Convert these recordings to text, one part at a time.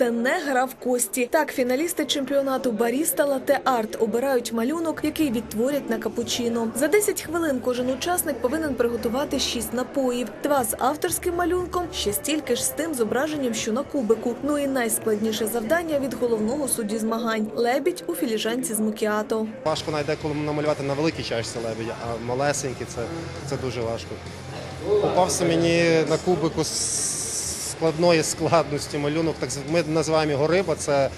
Це не гра в кості. Так, фіналісти чемпіонату Баріста Лате Арт обирають малюнок, який відтворять на капучино. За 10 хвилин кожен учасник повинен приготувати 6 напоїв: два з авторським малюнком, ще стільки ж з тим зображенням, що на кубику. Ну і найскладніше завдання від головного судді змагань лебідь у філіжанці з мукіато. Важко навіть деколи намалювати на великій чашці лебедя, а малесенькі це дуже важко. Попався мені на кубику з складної складності малюнок, так ми називаємо його риба. Це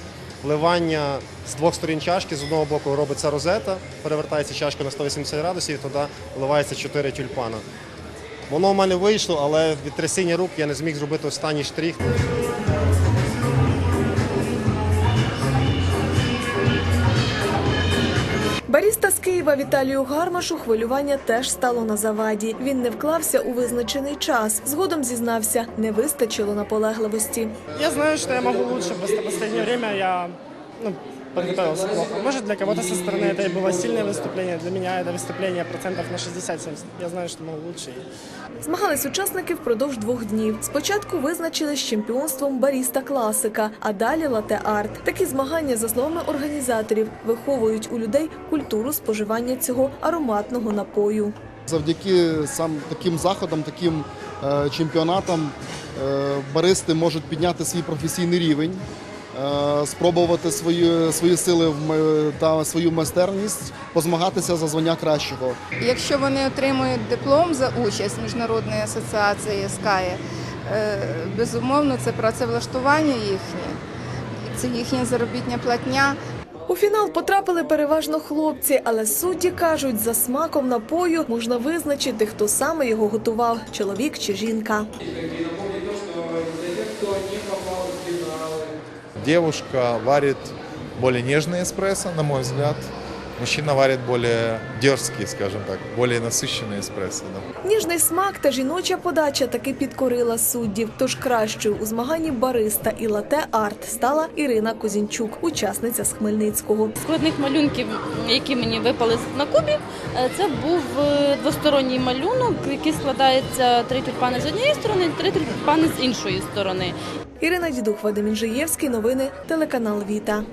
вливання з двох сторін чашки. З одного боку робиться розета, перевертається чашка на 180 градусів, і туди вливається чотири тюльпана. Воно в мене вийшло, але від трясіння рук я не зміг зробити останній штрих. Баріста з Києва Віталію Гармашу хвилювання теж стало на заваді. Він не вклався у визначений час. Згодом зізнався, не вистачило наполегливості. Я знаю, що я можу лучше, просто в последнее время я ну, подготовился плохо. Может, для кого-то со стороны это и было сильное выступление, для меня это выступление процентов на 60-70. Я знаю, что могу лучше. Змагались учасники впродовж двох днів. Спочатку визначили з чемпіонством баріста класика, а далі лате арт. Такі змагання, за словами організаторів, виховують у людей культуру споживання цього ароматного напою. Завдяки сам таким заходам, таким е, чемпіонатам е, баристи можуть підняти свій професійний рівень, е, спробувати свої, свої сили в та свою майстерність, позмагатися за звання кращого. Якщо вони отримують диплом за участь міжнародної асоціації СКАЄ, е, безумовно, це працевлаштування їхнє, це їхня заробітня платня. У фінал потрапили переважно хлопці, але судді кажуть, за смаком напою можна визначити, хто саме його готував чоловік чи жінка. Девушка варит более нежный эспрессо, на мой взгляд. Мужчина варит более дерзкий, скажем так, более насыщенный эспрессо. Да. Ніжний смак та жіноча подача таки підкорила суддів. Тож кращою у змаганні бариста і лате арт стала Ірина Козінчук, учасниця з Хмельницького. складних малюнків, які мені випали на кубі, е, це був е, двосторонній малюнок, який складається три тюльпани з однієї сторони, три тюльпани з іншої сторони. Ірина Дідух, Вадим Інжиєвський. Новини телеканал Віта.